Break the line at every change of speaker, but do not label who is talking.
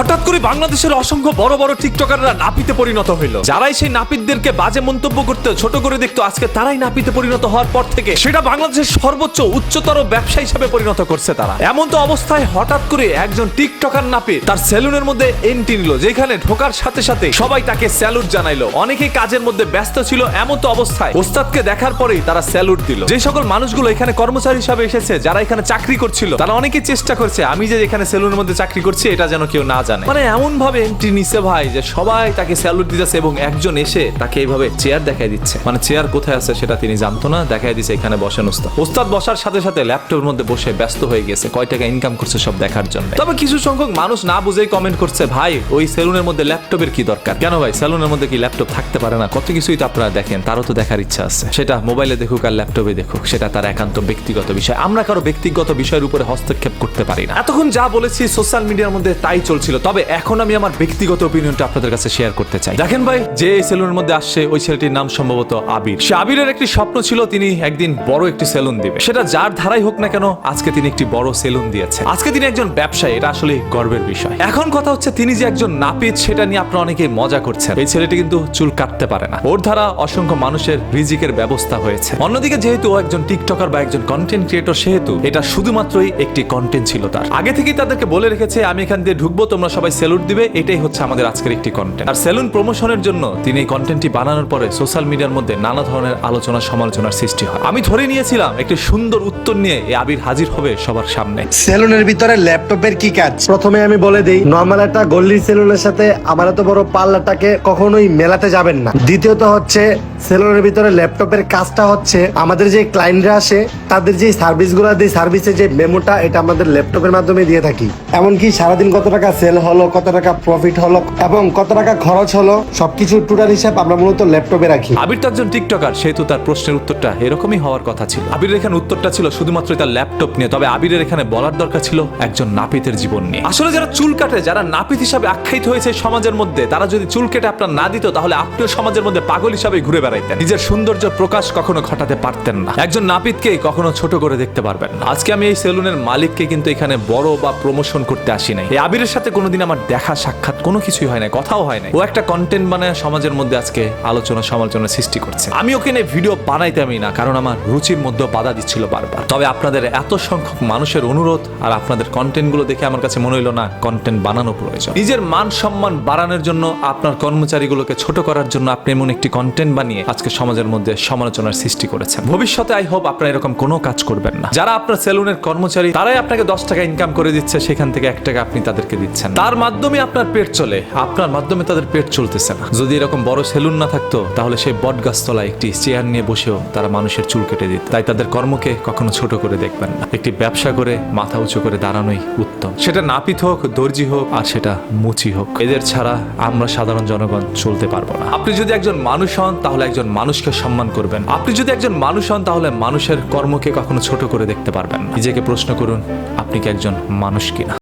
হঠাৎ করে বাংলাদেশের অসংখ্য বড় বড় টিকটকাররা নাপিতে পরিণত হইল। যারাই সেই নাপিতদেরকে বাজে মন্তব্য করতে ছোট করে দেখতো, আজকে তারাই নাপিতে পরিণত হওয়ার পর থেকে সেটা বাংলাদেশের সর্বোচ্চ উচ্চতর ব্যবসা হিসাবে পরিণত করছে তারা। এমন তো অবস্থায় হঠাৎ করে একজন টিকটকার নাপিত তার সেলুনের মধ্যে এন্ট্রি নিল, যেখানে ঢোকার সাথে সাথে সবাই তাকে স্যালুট জানাইলো। অনেকে কাজের মধ্যে ব্যস্ত ছিল, এমন তো অবস্থায় ওস্তাদকে দেখার পরেই তারা স্যালুট দিল। যে সকল মানুষগুলো এখানে কর্মচারী হিসাবে এসেছে, যারা এখানে চাকরি করছিল, তারা অনেকেই চেষ্টা করছে, আমি যে এখানে সেলুনের মধ্যে চাকরি করছি, এটা যেন কেউ না জানে। মানে এমন ভাবে এন্ট্রি নিছে ভাই যে সবাই তাকে স্যালুট দিতেছে এবং একজন এসে তাকে এইভাবে চেয়ার দেখাই দিচ্ছে। মানে চেয়ার কোথায় আছে সেটা তিনি জানতো না দেখাই দিচ্ছে এখানে বসেন ওস্তাদ। ওস্তাদ বসার সাথে সাথে ল্যাপটপের মধ্যে বসে ব্যস্ত হয়ে গেছে কয় টাকা ইনকাম করছে সব দেখার জন্য। তবে কিছু সংখ্যক মানুষ না বুঝেই কমেন্ট করছে ভাই ওই সেলুনের মধ্যে ল্যাপটপের কি দরকার? কেন ভাই সেলুনের মধ্যে কি ল্যাপটপ থাকতে পারে না? কত কিছুই তো আপনারা দেখেন তারও তো দেখার ইচ্ছা আছে। সেটা মোবাইলে দেখুক আর ল্যাপটপে দেখুক সেটা তার একান্ত ব্যক্তিগত বিষয়। আমরা কারও ব্যক্তিগত বিষয়ের উপরে হস্তক্ষেপ করতে পারি না। এতক্ষণ যা বলেছি সোশ্যাল মিডিয়ার মধ্যে তাই চলছিল। তবে এখন আমি আমার ব্যক্তিগত অপিনিয়নটা আপনাদের কাছে শেয়ার করতে চাই। দেখেন ভাই, যে এই সেলুনের মধ্যে আসছে, ওই ছেলেটির নাম সম্ভবত আবির। সে আবিরের একটি স্বপ্ন ছিল তিনি একদিন বড় একটি সেলুন দিবে। সেটা যার ধারাই হোক না কেন, আজকে তিনি একটি বড় সেলুন দিয়েছে আজকে তিনি একজন ব্যবসায়ী, এটা আসলে গর্বের বিষয়। এখন কথা হচ্ছে, তিনি যে একজন নাপিত, সেটা নিয়ে আপনারা অনেকে মজা করছেন। এই ছেলেটি কিন্তু চুল কাটতে পারে না। ওর দ্বারা অসংখ্য মানুষের রিজিকের ব্যবস্থা হয়েছে। অন্যদিকে যেহেতু ও একজন টিকটকার বা একজন কন্টেন্ট ক্রিয়েটর সেহেতু এটা শুধুমাত্রই একটি কন্টেন্ট ছিল তার। আগে থেকেই তাদেরকে বলে রেখেছে, আমি এখান দিয়ে ঢুকবো তোমরা সবাই সেলুট দিবে, এটাই হচ্ছে আমাদের আজকের একটি কন্টেন্ট আর সেলুন প্রমোশনের জন্য তিনি এই কন্টেন্টটি বানানোর পরে সোশ্যাল মিডিয়ার মধ্যে নানা ধরনের আলোচনা সমালোচনার সৃষ্টি হয়। আমি ধরে নিয়েছিলাম একটি সুন্দর উত্তর নিয়ে এই আবির হাজির হবে সবার সামনে।
সেলুনের ভিতরে ল্যাপটপের কি কাজ? প্রথমে আমি বলে দেই নর্মাল একটা গল্লি সেলুনের সাথে আমার এত বড় পাল্লাটাকে কখনোই মেলাতে যাবেন না। দ্বিতীয়ত হচ্ছে সেলুনের ভিতরে ল্যাপটপের কাজটা হচ্ছে আমাদের যে ক্লায়েন্টরা আসে, তাদের যে সার্ভিসগুলো দিই সার্ভিসের যে মেমোটা এটা আমাদের ল্যাপটপের মাধ্যমে দিয়ে থাকি। এমনকি সারাদিন কত টাকা হলো, কত টাকা প্রফিট হলো এবং কত টাকা খরচ হলো, সবকিছু টোটাল হিসাব আমরা মূলত ল্যাপটপে রাখি।
আবির তো একজন টিকটকার, সেহেতু তার প্রশ্নের উত্তরটা এরকমই হওয়ার কথা ছিল। আবিরের এখানে উত্তরটা ছিল শুধুমাত্র তার ল্যাপটপ নিয়ে, তবে আবিরের এখানে বলার দরকার ছিল একজন নাপিতের জীবন নিয়ে। আসলে যারা চুল কাটে, যারা নাপিত হিসাবে আখ্যায়িত হয়েছে সমাজের মধ্যে, তারা যদি চুল কেটে আপনার না দিত, তাহলে আপনিও সমাজের মধ্যে পাগল হিসাবে ঘুরে বেড়াইতেন। নিজের সৌন্দর্য প্রকাশ কখনো ঘটাতে পারতেন না। একজন নাপিতকে কখনো ছোট করে দেখতে পারবেন না। আজকে আমি এই সেলুনের মালিককে কিন্তু এখানে বড় বা প্রমোশন করতে আসি নাই। এই আবিরের সাথে কোনোদিন আমার দেখা সাক্ষাৎ কোনো কিছুই হয় না কথাও হয় না ও একটা কন্টেন্ট বানায় সমাজের মধ্যে আজকে আলোচনা সমালোচনা সৃষ্টি করছে। আমি ওকে নিয়ে ভিডিও বানাইতামই না, কারণ আমার রুচির মধ্যে বাধা দিচ্ছিল বারবার। তবে আপনাদের এত সংখ্যক মানুষের অনুরোধ আর আপনাদের কন্টেন্টগুলো দেখে আমার কাছে মনে হইল না কন্টেন্ট বানানো প্রয়োজন। নিজের মান সম্মান বাড়ানোর জন্য আপনার কর্মচারীগুলোকে ছোট করার জন্য আপনি এমন একটি কন্টেন্ট বানিয়ে আজকে সমাজের মধ্যে সমালোচনার সৃষ্টি করেছেন। ভবিষ্যতে আই হোপ আপনারা এরকম কোনো কাজ করবেন না। যারা আপনার সেলুনের কর্মচারী, তারাই আপনাকে দশ টাকা ইনকাম করে দিচ্ছে, সেখান থেকে এক টাকা আপনি তাদেরকে দিচ্ছেন। তার মাধ্যমে আপনার পেট চলে, আপনার মাধ্যমে তাদের পেট চলতেছে না। যদি এরকম বড় সেলুন না থাকতো, তাহলে সেই বট গাছতলায় একটি চেয়ার নিয়ে বসেও তারা মানুষের চুল কেটে দিত। তাই তাদের কর্মকে কখনো ছোট করে দেখবেন না। একটি ব্যবসা করে, মাথা উঁচু করে দাঁড়ানোই উত্তম। সেটা নাপিত হোক, দর্জি হোক, আর সেটা মুচি হোক। এদের ছাড়া আমরা সাধারণ জনগণ চলতে পারব না। আপনি যদি একজন মানুষ হন, তাহলে একজন মানুষকে সম্মান করবেন। আপনি যদি একজন মানুষ হন, তাহলে মানুষের কর্মকে কখনো ছোট করে দেখতে পারবেন নিজেকে প্রশ্ন করুন, আপনি কি একজন মানুষ কিনা?